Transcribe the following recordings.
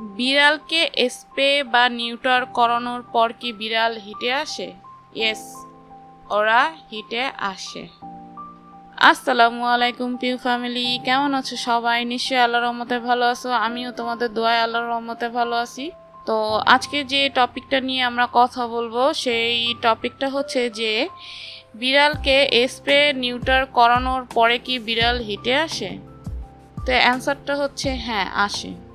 বিড়ালকে স্প্রে বা নিউটার করানোর পর কি বিড়াল হিটে আসে? ইয়েস ওরা হিটে আসে। আসসালামু আলাইকুম পিউ ফ্যামিলি। কেমন আছো সবাই? নিশ্চয়ই আল্লাহর রহমতে ভালো আছো। আমিও তোমাদের দোয়ায় আল্লাহর রহমতে ভালো আছি। তো আজকে যে টপিকটা নিয়ে আমরা কথা বলব, সেই টপিকটা হচ্ছে যে, বিড়ালকে স্প্রে নিউটার করানোর পরে কি বিড়াল হিটে আসে? তো অ্যান্সারটা হচ্ছে হ্যাঁ আসে।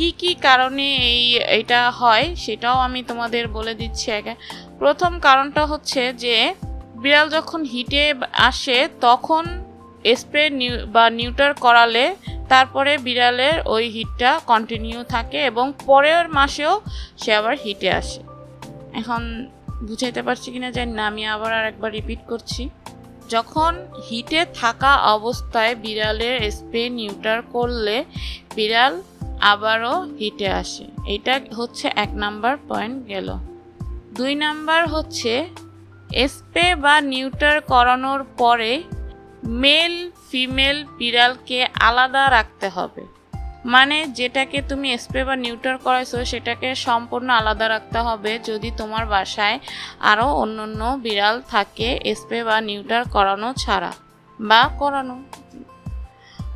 কি কি কারণে এই, এটা হয় সেটাও আমি তোমাদের বলে দিচ্ছি আগে। প্রথম কারণটা হচ্ছে যে, বিড়াল যখন হিটে আসে, তখন স্প্রে নিউ বা নিউটার করালে তারপরে বিড়ালের ওই হিটটা কন্টিনিউ থাকে এবং পরের মাসেও সে আবার হিটে আসে। এখন বুঝাইতে পারছি কিনা জানি না, আমি আবার আর একবার রিপিট করছি। যখন হিটে থাকা অবস্থায় বিড়ালের স্প্রে নিউটার করলে বিড়াল আবারও হিটে আসে। এটা হচ্ছে এক নাম্বার পয়েন্ট গেল। দুই নাম্বার হচ্ছে স্প্রে বা নিউটার করানোর পরে মেল ফিমেল বিড়ালকে আলাদা রাখতে হবে। মানে যেটাকে তুমি স্প্রে বা নিউটার করাইছো, সেটাকে সম্পূর্ণ আলাদা রাখতে হবে যদি তোমার বাসায় আরও অন্য অন্য বিড়াল থাকে স্প্রে বা নিউটার করানো ছাড়া বা করানো।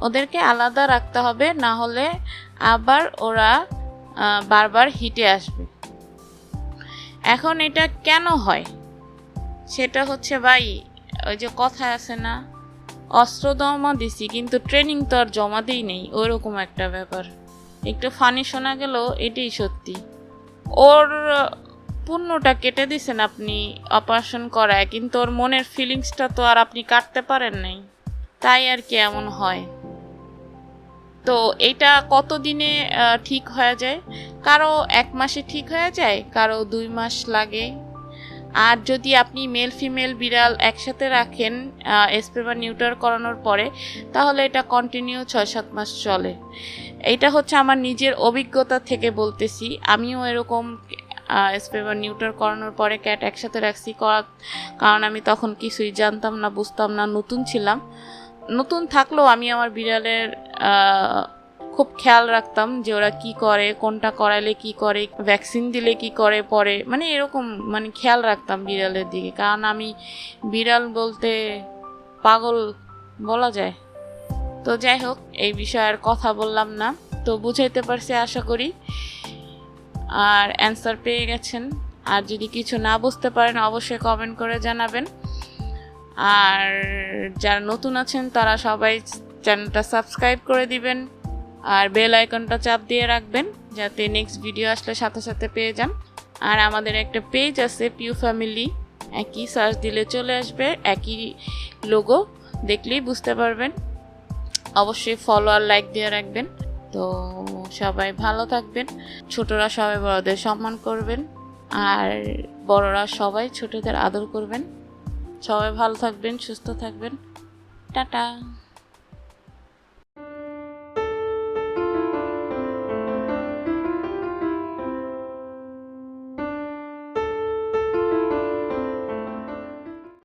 ওদেরকে আলাদা রাখতে হবে, না হলে আবার ওরা বারবার হিটে আসবে। এখন এটা কেন হয়? সেটা হচ্ছে ভাই, ওই যে কথা আছে না অস্ত্র জমা দিছি, কিন্তু ট্রেনিং তো আর জমাতেই নেই, ওরকম একটা ব্যাপার। একটু ফানি শোনা গেল, এটাই সত্যি। ওর, পুণ্যটা কেটে দিছেন আপনি অপারেশন করায়, কিন্তু ওর মনের ফিলিংসটা তো আর আপনি কাটতে পারেন নাই। তাই আর কি এমন হয়? তো এটা কতদিনে আহ, ঠিক হয়ে যায়? কারও এক মাসে ঠিক হয়ে যায় কারও দুই মাস লাগে। আর যদি আপনি মেল ফিমেল বিড়াল একসাথে রাখেন স্প্রে বা নিউটার করানোর পরে তাহলে এটা কন্টিনিউ ছয় সাত মাস চলে। এটা হচ্ছে আমার নিজের অভিজ্ঞতা থেকে বলতেছি। আমিও এরকম স্প্রে বা নিউটার করানোর পরে ক্যাট একসাথে রাখছি করা কারণ আমি তখন কিছুই জানতাম না বুঝতাম না নতুন ছিলাম। নতুন থাকলেও আমি আমার বিড়ালের খুব খেয়াল রাখতাম যে ওরা কি করে, কোনটা করাইলে কি করে ভ্যাকসিন দিলে কি করে পরে। মানে এরকম মানে খেয়াল রাখতাম বিড়ালের দিকে। কারণ আমি বিড়াল বলতে পাগল বলা যায়। তো যাই হোক, এই বিষয়ে আর কথা বললাম না। তো বুঝাইতে পারছি আশা করি। আর অ্যান্সার পেয়ে গেছেন। আর যদি কিছু না বুঝতে পারেন, অবশ্যই কমেন্ট করে জানাবেন। আর যারা নতুন আছেন, তারা সবাই চ্যানেলটা সাবস্ক্রাইব করে দিবেন আর বেল আইকনটা চাপ দিয়ে রাখবেন যাতে নেক্সট ভিডিও আসলে সাথে সাথে পেয়ে যান। আর আমাদের একটা পেজ আছে পিউ ফ্যামিলি একই সার্চ দিলে চলে আসবে, একই লোগো দেখলেই বুঝতে পারবেন। অবশ্যই ফলো আর লাইক দিয়ে রাখবেন। তো সবাই ভালো থাকবেন। ছোটরা সবাই বড়দের সম্মান করবেন। আর বড়রা সবাই ছোটদের আদর করবেন। সবাই ভালো থাকবেন, সুস্থ থাকবেন। টাটা।